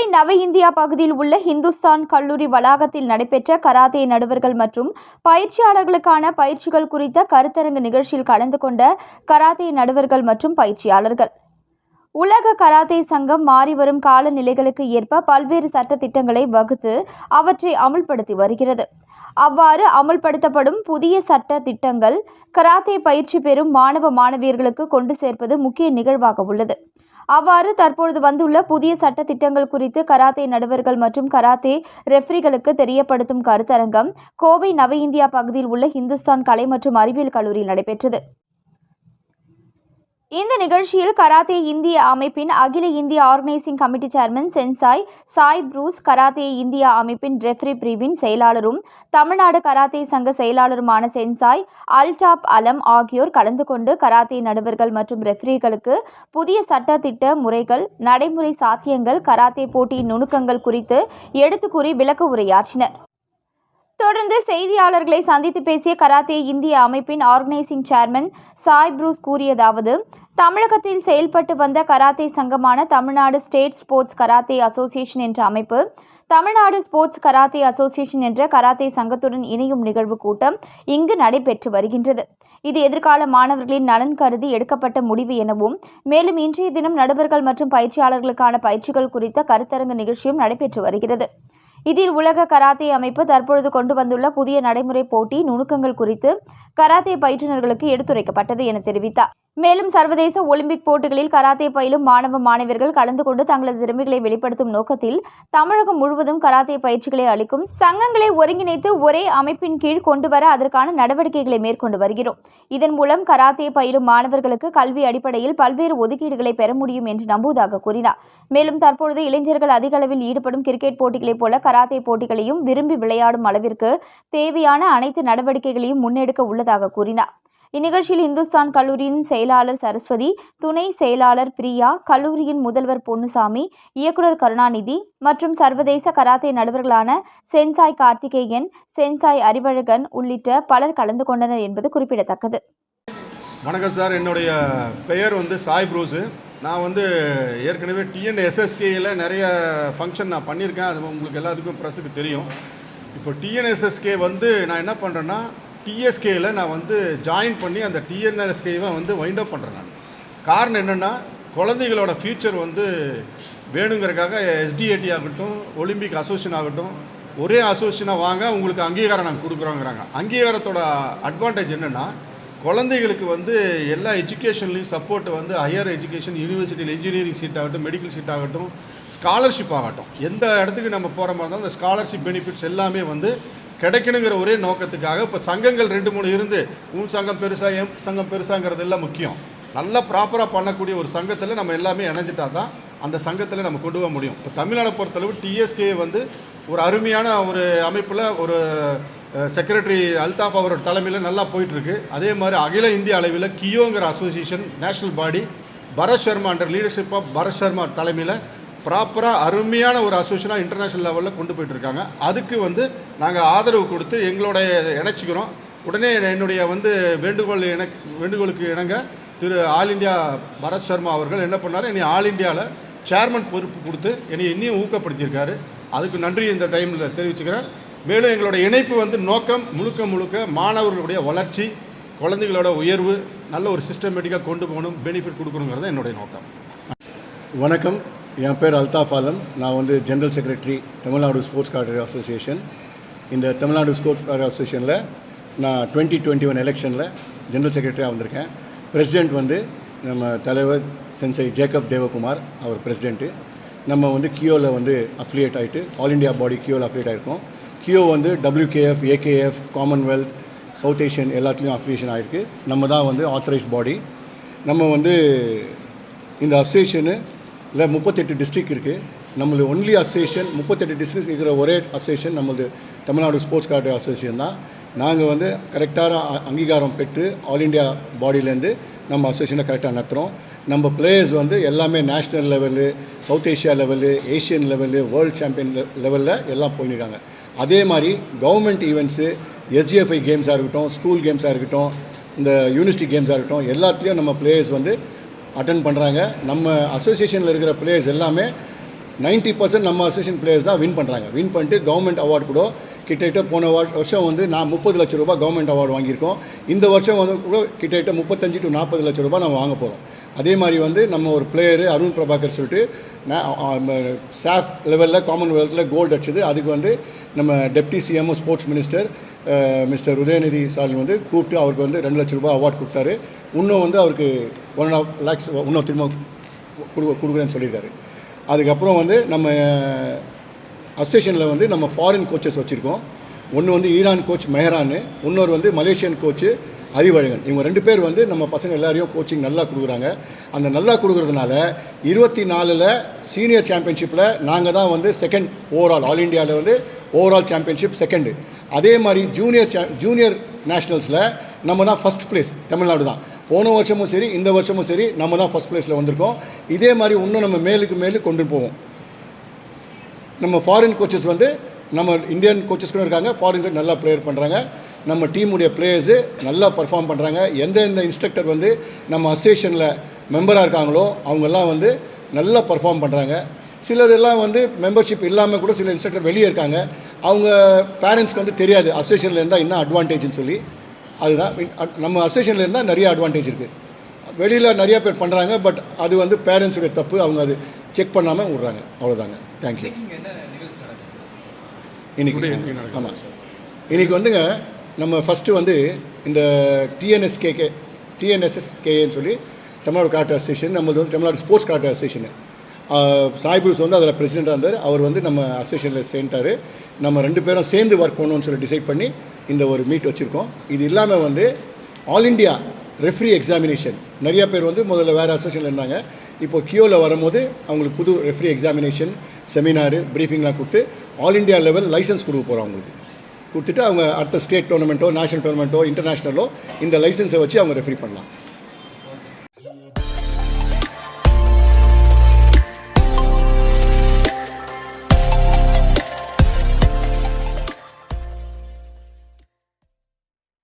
கோவை நவ இந்தியா பகுதியில் உள்ள ஹிந்துஸ்தான் கல்லூரி வளாகத்தில் நடைபெற்ற கராத்தே நடுவர்கள் மற்றும் பயிற்சியாளர்களுக்கான பயிற்சிகள் குறித்த கருத்தரங்கு நிகழ்ச்சியில் கலந்து கொண்ட கராத்தே நடுவர்கள் மற்றும் பயிற்சியாளர்கள். உலக கராத்தே சங்கம் மாறிவரும் காலநிலைகளுக்கு ஏற்ப பல்வேறு சட்ட திட்டங்களை வகுத்து அவற்றை அமுல்படுத்தி வருகிறது. அவ்வாறு அமுல்படுத்தப்படும் புதிய சட்ட திட்டங்கள் கராத்தே பயிற்சி பெறும் மாணவ மாணவியர்களுக்கு கொண்டு சேர்ப்பது முக்கிய நிகழ்வாக உள்ளது. அவ்வாறு தற்பொழுது வந்துள்ள புதிய சட்ட திட்டங்கள் குறித்து கராத்தே நடுவர்கள் மற்றும் கராத்தே ரெஃப்ரிகளுக்கு தெரியப்படுத்தும் கருத்தரங்கம் கோவை நவ இந்தியா பகுதியில் உள்ள ஹிந்துஸ்தான் கலை மற்றும் அறிவியல் கல்லூரியில் நடைபெற்றது. இந்த நிகழ்ச்சியில் கராத்தே இந்திய அமைப்பின் அகில இந்திய organising committee chairman sensei Sai Bruce karate India அமைப்பின் ரெஃப்ரி பிரிவின் செயலாளரும் தமிழ்நாடு கராத்தே சங்க செயலாளருமான சென்சாய் அல்டாப் அலம் ஆகியோர் கலந்து கொண்டு கராத்தே நடுவர்கள் மற்றும் ரெஃப்ரிகளுக்கு புதிய சட்ட திட்ட முறைகள் நடைமுறை சாத்தியங்கள் கராத்தே போட்டியின் நுணுக்கங்கள் குறித்து எடுத்து கூறி விளக்க உரையாற்றினர். தொடர்ந்து செய்தியாளர்களை சந்தித்து பேசிய கராத்தே இந்திய அமைப்பின் ஆர்கனைசிங் சேர்மன் சாய் ப்ரூஸ் கூறியதாவது தமிழகத்தில் செயல்பட்டு வந்த karate சங்கமான Tamil Nadu state sports karate association என்ற அமைப்பு தமிழ்நாடு ஸ்போர்ட்ஸ் கராத்தே அசோசியேஷன் என்ற கராத்தே சங்கத்துடன் இணையும் நிகழ்வு கூட்டம் இங்கு நடைபெற்று வருகின்றது. இது எதிர்கால மாணவர்களின் நலன் கருதி எடுக்கப்பட்ட முடிவு எனவும் மேலும் இன்றைய தினம் நடுவர்கள் மற்றும் பயிற்சியாளர்களுக்கான பயிற்சிகள் குறித்த கருத்தரங்கு நிகழ்ச்சியும் நடைபெற்று வருகிறது. இதில் உலக கராத்தே அமைப்பு தற்பொழுது கொண்டு வந்துள்ள புதிய நடைமுறை போட்டி நுணுக்கங்கள் குறித்து கராத்தே பயிற்றுநர்களுக்கு எடுத்துரைக்கப்பட்டது என தெரிவித்தார். மேலும் சர்வதேச ஒலிம்பிக் போட்டிகளில் கராத்தே பயிலும் மாணவ மாணவியர்கள் கலந்து கொண்டு தங்களது திறமைகளை வெளிப்படுத்தும் நோக்கத்தில் தமிழகம் முழுவதும் கராத்தே பயிற்சிகளை அளிக்கும் சங்கங்களை ஒருங்கிணைத்து ஒரே அமைப்பின் கீழ் கொண்டுவர அதற்கான நடவடிக்கைகளை மேற்கொண்டு வருகிறோம். இதன் மூலம் கராத்தே பயிலும் மாணவர்களுக்கு கல்வி அடிப்படையில் பல்வேறு ஒதுக்கீடுகளை பெற முடியும் என்று நம்புவதாக கூறினார். மேலும் தற்பொழுது இளைஞர்கள் அதிக அளவில் ஈடுபடும் கிரிக்கெட் போட்டிகளைப் போல கராத்தே போட்டிகளையும் விரும்பி விளையாடும் அளவிற்கு தேவையான அனைத்து நடவடிக்கைகளையும் முன்னெடுக்க உள்ளதாக கூறினார். இந்நிகழ்ச்சியில் இந்துஸ்தான் கல்லூரியின் செயலாளர் சரஸ்வதி துணை செயலாளர் பிரியா கல்லூரியின் முதல்வர் பொன்னுசாமி இயக்குனர் கருணாநிதி மற்றும் சர்வதேச கராத்தே நடுவர்களான சென்சாய் கார்த்திகேயன் சென்சாய் அறிவழகன் உள்ளிட்ட பலர் கலந்து கொண்டனர் என்பது குறிப்பிடத்தக்கது. வணக்கம் சார். என்னுடைய பெயர் வந்து சாய் ப்ரூஸு நான் வந்து ஏற்கனவே டிஎன்எஸ்எஸ்கேயில் நிறைய ஃபங்க்ஷன் நான் பண்ணியிருக்கேன். அது உங்களுக்கு எல்லாத்துக்கும் ப்ரெஸ்ஸுக்கு தெரியும். இப்போ டிஎன்எஸ்எஸ்கே வந்து நான் என்ன பண்ணுறேன்னா டிஎஸ்கேயில் நான் வந்து ஜாயின் பண்ணி அந்த டிஎன்எஸ்கேவை வந்து வைண்ட் அப் பண்ணுறேன் நான். காரணம் என்னென்னா குழந்தைகளோட ஃப்யூச்சர் வந்து வேணுங்கிறதுக்காக எஸ்டிஏடி ஆகட்டும் ஒலிம்பிக் அசோசியேஷன் ஆகட்டும் ஒரே அசோசியேஷனாக வாங்க உங்களுக்கு அங்கீகாரம் நாங்கள் கொடுக்குறோங்கிறாங்க. அங்கீகாரத்தோட அட்வான்டேஜ் என்னென்னா குழந்தைகளுக்கு வந்து எல்லா எஜுகேஷன்லேயும் சப்போர்ட் வந்து ஹையர் எஜுகேஷன் யூனிவர்சிட்டியில் இன்ஜினியரிங் சீட் ஆகட்டும் மெடிக்கல் சீட் ஆகட்டும் ஸ்காலர்ஷிப் ஆகட்டும். எந்த இடத்துக்கு நம்ம போகிற மாதிரி இருந்தாலும் அந்த ஸ்காலர்ஷிப் பெனிஃபிட்ஸ் எல்லாமே வந்து கிடைக்கணுங்கிற ஒரே நோக்கத்துக்காக இப்போ சங்கங்கள் ரெண்டு மூணு இருந்து உன் சங்கம் பெருசாக எம் சங்கம் பெருசாங்கிறது எல்லாம் முக்கியம். நல்லா ப்ராப்பராக பண்ணக்கூடிய ஒரு சங்கத்தில் நம்ம எல்லாமே இணைஞ்சிட்டா தான் அந்த சங்கத்தில் நம்ம கொண்டு போக முடியும். இப்போ தமிழ்நாடு பொறுத்தளவு டிஎஸ்கே வந்து ஒரு அருமையான ஒரு அமைப்பில் ஒரு செக்ரட்டரி அல்தாஃப் அவரோட தலைமையில் நல்லா போயிட்டுருக்கு. அதே மாதிரி அகில இந்திய அளவில் கியோங்கிற association national body Bharat Sharma under leadership of Bharat Sharma தலைமையில் ப்ராப்பராக அருமையான ஒரு அசோசியேஷனாக இன்டர்நேஷ்னல் லெவலில் கொண்டு போயிட்டுருக்காங்க. அதுக்கு வந்து நாங்கள் ஆதரவு கொடுத்து எங்களோட இணைச்சிக்கிறோம். உடனே என்னுடைய வந்து வேண்டுகோள் இண வேண்டுகோளுக்கு இணங்க திரு ஆல் இந்தியா பரத் சர்மா அவர்கள் என்ன பண்ணார்? என்னை ஆல் இந்தியாவில் சேர்மன் பொறுப்பு கொடுத்து என்னை இன்னும் ஊக்கப்படுத்தியிருக்காரு. அதுக்கு நன்றி இந்த டைமில் தெரிவிச்சுக்கிறேன். மேலும் எங்களோட இணைப்பு வந்து நோக்கம் முழுக்க முழுக்க மாணவர்களுடைய வளர்ச்சி குழந்தைகளோட உயர்வு நல்ல ஒரு சிஸ்டமேட்டிக்காக கொண்டு போகணும் பெனிஃபிட் கொடுக்கணுங்கிறது என்னுடைய நோக்கம். வணக்கம். என் பேர் அல்தாஃப் ஆலம். நான் வந்து general secretary Tamil Nadu sports karate association இந்த தமிழ்நாடு ஸ்போர்ட்ஸ் கார்டரி அசோசியேஷனில் நான் டுவெண்ட்டி டுவெண்ட்டி ஒன் எலெக்ஷனில் ஜென்ரல் செக்ரட்டரியாக வந்திருக்கேன். பிரசிடெண்ட் வந்து நம்ம தலைவர் சென்சை ஜேக்கப் தேவகுமார் அவர் பிரசிடெண்ட்டு நம்ம வந்து கியோவில் வந்து அஃப்லியேட் ஆகிட்டு ஆல் இண்டியா பாடி கியோவில் அஃப்லியேட் ஆகிருக்கோம் கியோ வந்து WKF AKF commonwealth south Asian எல்லாத்துலேயும் அஃபிலியேஷன் ஆகிருக்கு நம்ம தான் வந்து ஆத்தரைஸ் பாடி நம்ம வந்து இந்த அசோசியேஷனு இல்லை முப்பத்தெட்டு டிஸ்ட்ரிக்ட் இருக்குது நம்மளது ஒன்லி அசோசியேஷன் முப்பத்தெட்டு டிஸ்ட்ரிக்ட் இருக்கிற ஒரே அசோசியேஷன் நம்மளது தமிழ்நாடு ஸ்போர்ட்ஸ் கார்டு அசோசியேஷன் தான். நாங்கள் வந்து கரெக்டான அங்கீகாரம் பெற்று ஆல் இண்டியா பாடியிலேருந்து நம்ம அசோசியேஷனை கரெக்டாக நடத்துகிறோம் நம்ம பிளேயர்ஸ் வந்து எல்லாமே national level south Asia level Asian level world champion லெவலில் எல்லாம் போயிருக்காங்க அதே மாதிரி கவர்மெண்ட் ஈவெண்ட்ஸு எஸ்ஜிஎஃப்ஐ கேம்ஸாக இருக்கட்டும் ஸ்கூல் கேம்ஸாக இருக்கட்டும் இந்த யூனிவர்சிட்டி கேம்ஸாக இருக்கட்டும் எல்லாத்துலேயும் நம்ம பிளேயர்ஸ் வந்து அட்டன் பண்ணுறாங்க நம்ம அசோசியேஷனில் இருக்கிற பிளேயர்ஸ் எல்லாமே நைன்ட்டி பர்சன்ட் நம்ம அசோசியேஷன் பிளேயர்ஸ் தான் வின் பண்ணுறாங்க வின் பண்ணிட்டு கவர்மெண்ட் அவார்டு கூட கிட்டத்தட்ட போன வருஷம் வந்து நான் முப்பது லட்ச ரூபா கவர்மெண்ட் அவார்டு வாங்கியிருக்கோம். இந்த வருஷம் வந்து கூட கிட்டத்தட்ட முப்பத்தஞ்சு டு நாற்பது லட்ச ரூபா நம்ம வாங்க போகிறோம் அதே மாதிரி வந்து நம்ம ஒரு பிளேயரு அருண் பிரபாகர் சொல்லிட்டு சாஃப் லெவலில் காமன்வெல்த்தில் கோல்டு அடிச்சது. அதுக்கு வந்து நம்ம deputy CMO sports minister mister Udhayanidhi Stalin வந்து கூப்பிட்டு அவருக்கு வந்து ரெண்டு லட்ச ரூபாய் அவார்ட் கொடுத்தாரு. இன்னும் வந்து அவருக்கு ஒன் அண்ட் ஆஃப் லேக்ஸ் இன்னும் திரும்ப கொடு கொடுக்குறேன்னு சொல்லியிருக்காரு. அதுக்கப்புறம் வந்து நம்ம அசோசியேஷனில் வந்து நம்ம ஃபாரின் கோச்சஸ் வச்சுருக்கோம். ஒன்று வந்து ஈரான் கோச் மெஹரான் இன்னொரு வந்து மலேசியன் கோச்சு அறிவழகன். இவங்க ரெண்டு பேர் வந்து நம்ம பசங்க எல்லாரையும் கோச்சிங் நல்லா கொடுக்குறாங்க. அந்த நல்லா கொடுக்குறதுனால இருபத்தி நாலில் சீனியர் சாம்பியன்ஷிப்பில் நாங்கள் தான் வந்து செகண்ட் ஓவரால் ஆல் இந்தியாவில் வந்து ஓவரால் சாம்பியன்ஷிப் செகண்டு அதே மாதிரி ஜூனியர் சா ஜூனியர் நேஷ்னல்ஸில் நம்ம தான் ஃபஸ்ட் பிளேஸ் தமிழ்நாடு தான். போன வருஷமும் சரி இந்த வருஷமும் சரி நம்ம தான் ஃபஸ்ட் பிளேஸில் வந்திருக்கோம். இதே மாதிரி இன்னும் நம்ம மேலுக்கு மேலே கொண்டு போவோம். நம்ம ஃபாரின் கோச்சஸ் வந்து நம்ம இந்தியன் கோச்சஸ் கூட இருக்காங்க ஃபாரின் கோச் நல்லா ப்ளேயர் பண்ணுறாங்க நம்ம டீமுடைய பிளேயர்ஸு நல்லா பர்ஃபார்ம் பண்ணுறாங்க எந்தெந்த இன்ஸ்ட்ரக்டர் வந்து நம்ம அசோசியேஷனில் மெம்பராக இருக்காங்களோ அவங்கெல்லாம் வந்து நல்லா பர்ஃபார்ம் பண்ணுறாங்க சிலதெல்லாம் வந்து மெம்பர்ஷிப் இல்லாமல் கூட சில இன்ஸ்ட்ரக்டர் வெளியே இருக்காங்க. அவங்க பேரண்ட்ஸ்க்கு வந்து தெரியாது. அசோசியேஷனில் இருந்தால் என்ன அட்வான்டேஜ்னு சொல்லி. அதுதான். நம்ம அசோசியேஷனில் இருந்தால் நிறைய அட்வான்டேஜ் இருக்குது வெளியில் நிறைய பேர் பண்ணுறாங்க பட் அது வந்து பேரண்ட்ஸுடைய தப்பு. அவங்க அது செக் பண்ணாமல் விட்றாங்க. அவ்வளோதாங்க தேங்க்யூ நடக்குது ஆமாம் இன்னைக்கு வந்துங்க நம்ம ஃபஸ்ட்டு வந்து இந்த டிஎன்எஸ்கேகே டிஎன்எஸ்எஸ்கேன்னு சொல்லி தமிழ்நாடு கார்ட் அசோசியேஷன் நம்மளது வந்து தமிழ்நாடு ஸ்போர்ட்ஸ் கார்ட் அசோசியேஷன் சாய்புல்ஸ் வந்து அதில் பிரசிடெண்ட்டாக இருந்தார். அவர் வந்து நம்ம அசோசியேஷனில் சேர்ந்துட்டார். நம்ம ரெண்டு பேரும் சேர்ந்து ஒர்க் பண்ணணும்னு சொல்லி டிசைட் பண்ணி இந்த ஒரு மீட் வச்சுருக்கோம். இது இல்லாமல் வந்து ஆல் இண்டியா ரெஃப்ரி எக்ஸாமினேஷன் நிறையா பேர் வந்து முதல்ல வேறு அசோசியேஷனில் இருந்தாங்க. இப்போ கியோவில் வரும்போது அவங்களுக்கு புது ரெஃப்ரி எக்ஸாமினேஷன் செமினாரு ப்ரீஃபிங்லாம் கொடுத்து ஆல் இண்டியா லெவல் லைசன்ஸ் கொடுக்க போகிறோம் அவங்களுக்கு. கொடுத்துட்டு அவங்க அடுத்த ஸ்டேட் டோர்னமெண்ட்டோ நேஷனல் டோர்னமெண்ட்டோ இன்டர்நேஷ்னலோ இந்த லைசன்ஸை வச்சு அவங்க ரெஃப்ரி பண்ணலாம்.